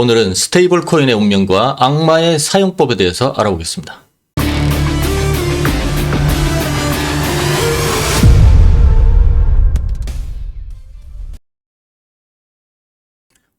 오늘은 스테이블 코인의 운명과 악마의 사용법에 대해서 알아보겠습니다.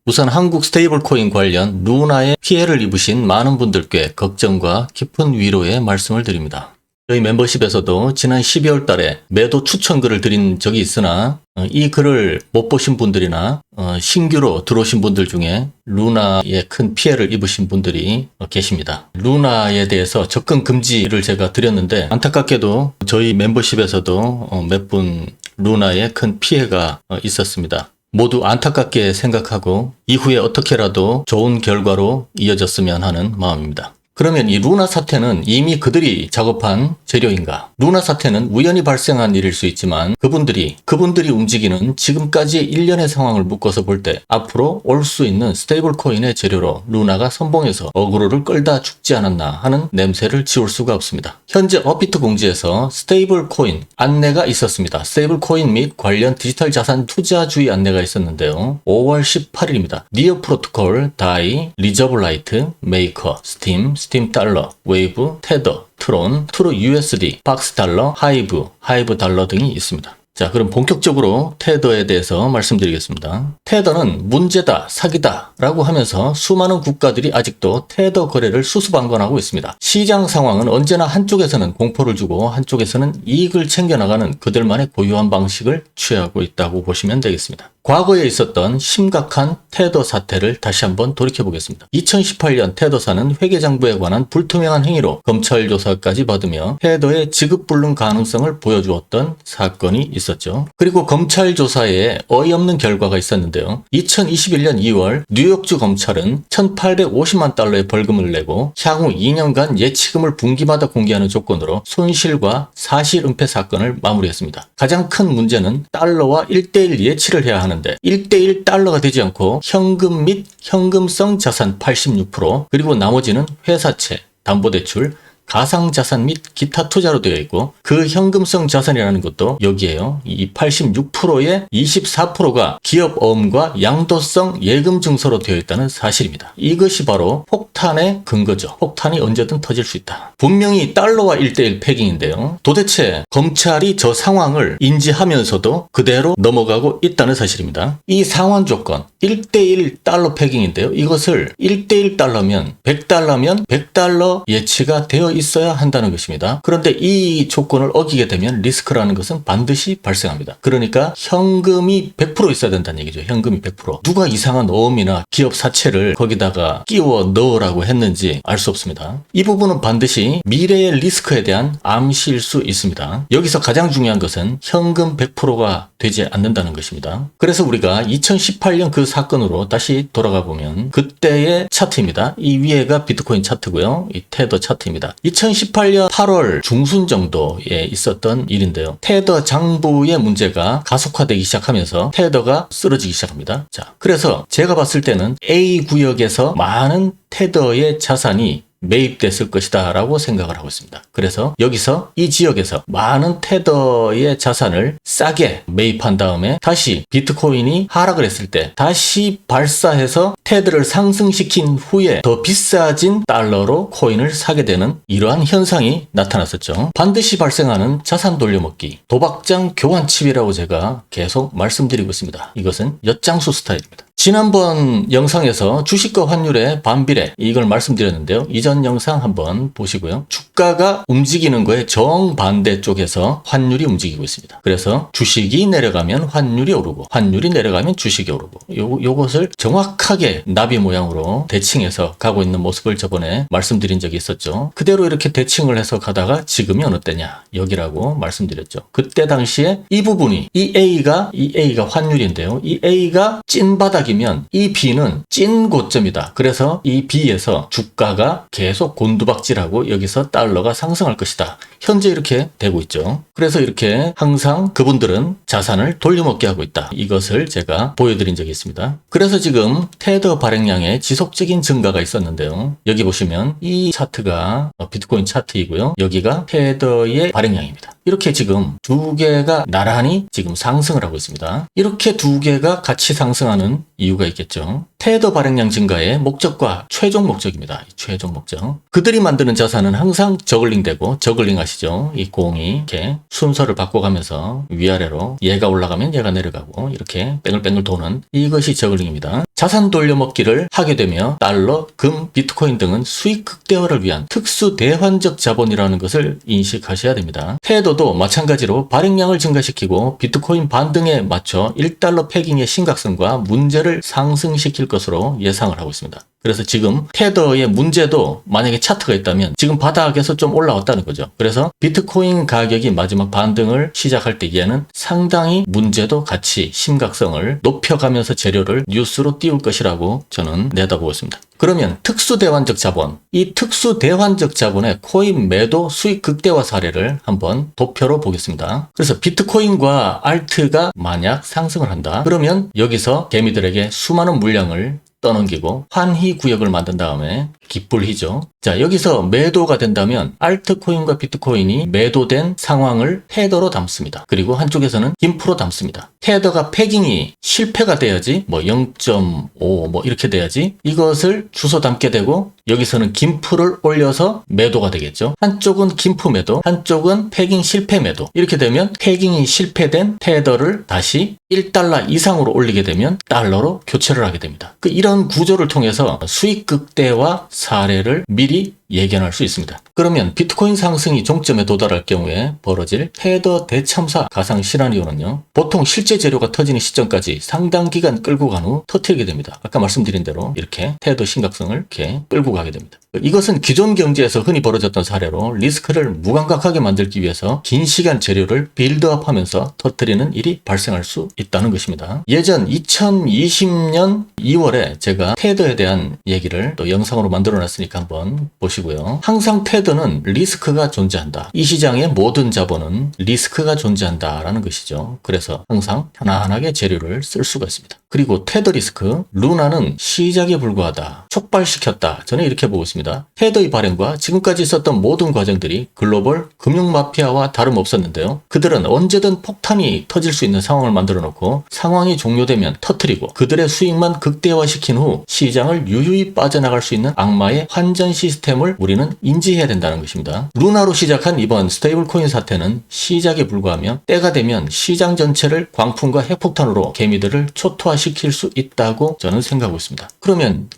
우선 한국 스테이블 코인 관련 루나에 피해를 입으신 많은 분들께 걱정과 깊은 위로의 말씀을 드립니다. 저희 멤버십에서도 지난 12월 달에 매도 추천 글을 드린 적이 있으나 어, 이 글을 못 보신 분들이나 어, 신규로 들어오신 분들 중에 루나에 큰 피해를 입으신 분들이 어, 계십니다. 루나에 대해서 접근 금지를 제가 드렸는데 안타깝게도 저희 멤버십에서도 몇 분 루나에 큰 피해가 있었습니다. 모두 안타깝게 생각하고 이후에 어떻게라도 좋은 결과로 이어졌으면 하는 마음입니다. 그러면 이 루나 사태는 이미 그들이 작업한 재료인가? 루나 사태는 우연히 발생한 일일 수 있지만 그분들이 그분들이 움직이는 지금까지의 일련의 상황을 묶어서 볼 때 앞으로 올 수 있는 스테이블 코인의 재료로 루나가 선봉해서 어그로를 끌다 죽지 않았나 하는 냄새를 지울 수가 없습니다. 현재 어비트 공지에서 스테이블 코인 안내가 있었습니다. 스테이블 코인 및 관련 디지털 자산 투자주의 안내가 있었는데요. 5월 18일입니다. 니어 프로토콜, 다이, 리저블라이트, 메이커, 스팀, 스팀 달러, 웨이브, 테더, 트론, 트루 USD, 박스 달러, 하이브, 하이브 달러 등이 있습니다. 자, 그럼 본격적으로 테더에 대해서 말씀드리겠습니다. 테더는 문제다, 사기다 라고 하면서 수많은 국가들이 아직도 테더 거래를 수수방관하고 있습니다. 시장 상황은 언제나 한쪽에서는 공포를 주고 한쪽에서는 이익을 챙겨나가는 그들만의 고유한 방식을 취하고 있다고 보시면 되겠습니다. 과거에 있었던 심각한 테더 사태를 다시 한번 돌이켜 보겠습니다. 2018년 테더사는 회계장부에 관한 불투명한 행위로 검찰 조사까지 받으며 테더의 지급 불능 가능성을 보여주었던 사건이 있었죠. 그리고 검찰 조사에 어이없는 결과가 있었는데요. 2021년 2월 뉴욕주 검찰은 1,850만 달러의 벌금을 내고 향후 2년간 예치금을 분기마다 공개하는 조건으로 손실과 사실 은폐 사건을 마무리했습니다. 가장 큰 문제는 달러와 1대1 예치를 해야 하는 하는데 1대1 달러가 되지 않고 현금 및 현금성 자산 86% 그리고 나머지는 회사채, 담보대출, 가상자산 및 기타 투자로 되어 있고 그 현금성 자산이라는 것도 여기에요. 이 86%의 24%가 기업 어음과 양도성 예금 증서로 되어 있다는 사실입니다. 이것이 바로 폭탄의 근거죠. 폭탄이 언제든 터질 수 있다. 분명히 달러와 1대1 패깅인데요. 도대체 검찰이 저 상황을 인지하면서도 그대로 넘어가고 있다는 사실입니다. 이 상환 조건 1대1 달러 패깅인데요. 이것을 1대1 달러면 100달러면 100달러 예치가 되어 있어야 한다는 것입니다. 그런데 이 조건을 어기게 되면 리스크라는 것은 반드시 발생합니다. 그러니까 현금이 100% 있어야 된다는 얘기죠. 현금이 100%. 누가 이상한 어음이나 기업 사채를 거기다가 끼워 넣으라고 했는지 알 수 없습니다. 이 부분은 반드시 미래의 리스크에 대한 암시일 수 있습니다. 여기서 가장 중요한 것은 현금 100%가 되지 않는다는 것입니다. 그래서 우리가 2018년 그 사건으로 다시 돌아가 보면 그때의 차트입니다. 이 위에가 비트코인 차트고요. 이 테더 차트입니다. 2018년 8월 중순 정도에 있었던 일인데요. 테더 장부의 문제가 가속화되기 시작하면서 테더가 쓰러지기 시작합니다. 자, 그래서 제가 봤을 때는 A 구역에서 많은 테더의 자산이 매입됐을 것이다 라고 생각을 하고 있습니다. 그래서 여기서 이 지역에서 많은 테더의 자산을 싸게 매입한 다음에 다시 비트코인이 하락을 했을 때 다시 발사해서 테드를 상승시킨 후에 더 비싸진 달러로 코인을 사게 되는 이러한 현상이 나타났었죠. 반드시 발생하는 자산 돌려먹기, 도박장 교환칩이라고 제가 계속 말씀드리고 있습니다. 이것은 엿장수 스타일입니다. 지난번 영상에서 주식과 환율의 반비례 이걸 말씀드렸는데요. 이전 영상 한번 보시고요. 주가가 움직이는 거에 정반대 쪽에서 환율이 움직이고 있습니다. 그래서 주식이 내려가면 환율이 오르고 환율이 내려가면 주식이 오르고 요, 요것을 정확하게 나비 모양으로 대칭해서 가고 있는 모습을 저번에 말씀드린 적이 있었죠. 그대로 이렇게 대칭을 해서 가다가 지금이 어느 때냐 여기라고 말씀드렸죠. 그때 당시에 이 부분이 이 A가 이 A가 환율인데요. 이 A가 찐 바닥 바닥이면 이 B는 찐 고점이다. 그래서 이 B에서 주가가 계속 곤두박질하고 여기서 달러가 상승할 것이다. 현재 이렇게 되고 있죠. 그래서 이렇게 항상 그분들은 자산을 돌려먹게 하고 있다. 이것을 제가 보여드린 적이 있습니다. 그래서 지금 테더 발행량의 지속적인 증가가 있었는데요. 여기 보시면 이 차트가 비트코인 차트이고요. 여기가 테더의 발행량입니다. 이렇게 지금 두 개가 나란히 지금 상승을 하고 있습니다. 이렇게 두 개가 같이 상승하는 이유가 있겠죠. 테더 발행량 증가의 목적과 최종 목적입니다. 이 최종 목적. 그들이 만드는 자산은 항상 저글링되고 저글링 아시죠? 이 공이 이렇게 순서를 바꿔가면서 위아래로 얘가 올라가면 얘가 내려가고 이렇게 뺑글뺑글 도는 이것이 저글링입니다. 자산 돌려먹기를 하게 되며 달러, 금, 비트코인 등은 수익 극대화를 위한 특수 대환적 자본이라는 것을 인식하셔야 됩니다. 테더도 마찬가지로 발행량을 증가시키고 비트코인 반등에 맞춰 1달러 패깅의 심각성과 문제를 상승시킬 것으로 예상을 하고 있습니다. 그래서 지금 테더의 문제도 만약에 차트가 있다면 지금 바닥에서 좀 올라왔다는 거죠. 그래서 비트코인 가격이 마지막 반등을 시작할 때 얘는 상당히 문제도 같이 심각성을 높여가면서 재료를 뉴스로 띄울 것이라고 저는 내다보고 있습니다. 그러면 특수 대환적 자본, 이 특수 대환적 자본의 코인 매도 수익 극대화 사례를 한번 도표로 보겠습니다. 그래서 비트코인과 알트가 만약 상승을 한다. 그러면 여기서 개미들에게 수많은 물량을 떠넘기고 환희 구역을 만든 다음에 기불희죠. 자, 여기서 매도가 된다면 알트코인과 비트코인이 매도된 상황을 테더로 담습니다. 그리고 한쪽에서는 김프로 담습니다. 테더가 패깅이 실패가 돼야지 뭐 0.5 뭐 이렇게 돼야지 이것을 주소 담게 되고 여기서는 김프를 올려서 매도가 되겠죠. 한쪽은 김프 매도, 한쪽은 패깅 실패 매도. 이렇게 되면 패깅이 실패된 테더를 다시 1달러 이상으로 올리게 되면 달러로 교체를 하게 됩니다. 그 이런 구조를 통해서 수익 극대화 사례를 미리 예견할 수 있습니다. 그러면 비트코인 상승이 종점에 도달할 경우에 벌어질 테더 대참사 가상 시나리오는요. 보통 실제 재료가 터지는 시점까지 상당 기간 끌고 간 후 터뜨리게 됩니다. 아까 말씀드린 대로 이렇게 테더 심각성을 이렇게 끌고 가게 됩니다. 이것은 기존 경제에서 흔히 벌어졌던 사례로 리스크를 무감각하게 만들기 위해서 긴 시간 재료를 빌드업하면서 터뜨리는 일이 발생할 수 있다는 것입니다. 예전 2020년 2월에 제가 테더에 대한 얘기를 또 영상으로 만들어 놨으니까 한번 보시고 요. 항상 테더는 리스크가 존재한다. 이 시장의 모든 자본은 리스크가 존재한다라는 것이죠. 그래서 항상 편안하게 재료를 쓸 수가 있습니다. 그리고 테더 리스크, 루나는 시작에 불과하다. 촉발시켰다. 저는 이렇게 보고 있습니다. 테더의 발행과 지금까지 있었던 모든 과정들이 글로벌 금융 마피아와 다름없었는데요. 그들은 언제든 폭탄이 터질 수 있는 상황을 만들어 놓고 상황이 종료되면 터트리고 그들의 수익만 극대화시킨 후 시장을 유유히 빠져나갈 수 있는 악마의 환전 시스템 을 우리는 인지해야 된다는 것입니다. 루나로 시작한 이번 스테이블 코인 사태는 시작에 불과하며 때가 되면 시장 전체를 광풍과 핵폭탄으로 개미들을 초토화시킬 수 있다고 저는 생각하고 있습니다. 그러면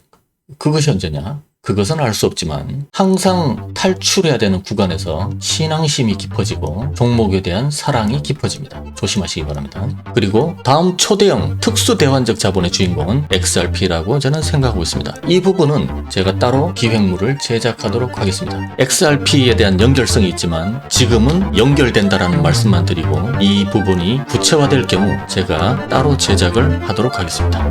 그것이 언제냐? 그것은 알 수 없지만 항상 탈출해야 되는 구간에서 신앙심이 깊어지고 종목에 대한 사랑이 깊어집니다. 조심하시기 바랍니다. 그리고 다음 초대형 특수 대환적 자본의 주인공은 XRP라고 저는 생각하고 있습니다. 이 부분은 제가 따로 기획물을 제작하도록 하겠습니다. XRP에 대한 연결성이 있지만 지금은 연결된다라는 말씀만 드리고 이 부분이 구체화될 경우 제가 따로 제작을 하도록 하겠습니다.